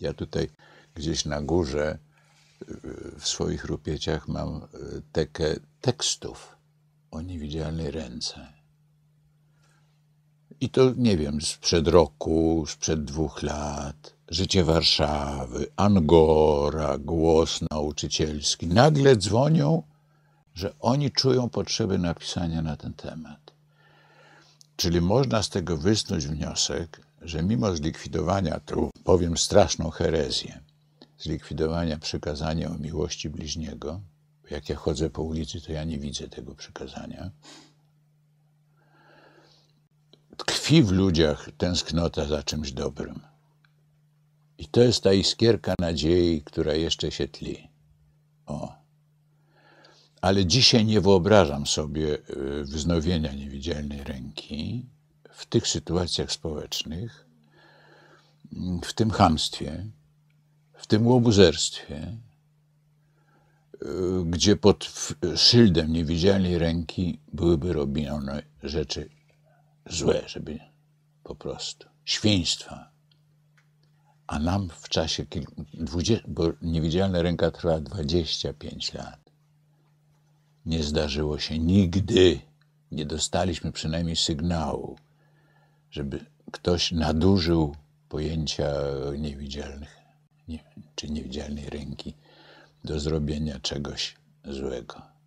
Ja tutaj gdzieś na górze w swoich rupieciach mam tekę tekstów o niewidzialnej ręce. I to nie wiem, sprzed roku, sprzed dwóch lat, życie Warszawy, Angora, głos nauczycielski. Nagle dzwonią, że oni czują potrzebę napisania na ten temat. Czyli można z tego wysnuć wniosek, że mimo zlikwidowania, tu powiem straszną herezję, zlikwidowania przykazania o miłości bliźniego, jak ja chodzę po ulicy, to ja nie widzę tego przykazania, tkwi w ludziach tęsknota za czymś dobrym. I to jest ta iskierka nadziei, która jeszcze się tli. O. Ale dzisiaj nie wyobrażam sobie y, wznowienia niewidzialnej ręki w tych sytuacjach społecznych, w tym chamstwie, w tym łobuzerstwie, y, gdzie pod szyldem niewidzialnej ręki byłyby robione rzeczy złe, żeby po prostu świństwa. A nam w czasie kilku, 20, bo niewidzialna ręka trwa 25 lat. Nie zdarzyło się nigdy, nie dostaliśmy przynajmniej sygnału, żeby ktoś nadużył pojęcia niewidzialnych nie, czy niewidzialnej ręki do zrobienia czegoś złego.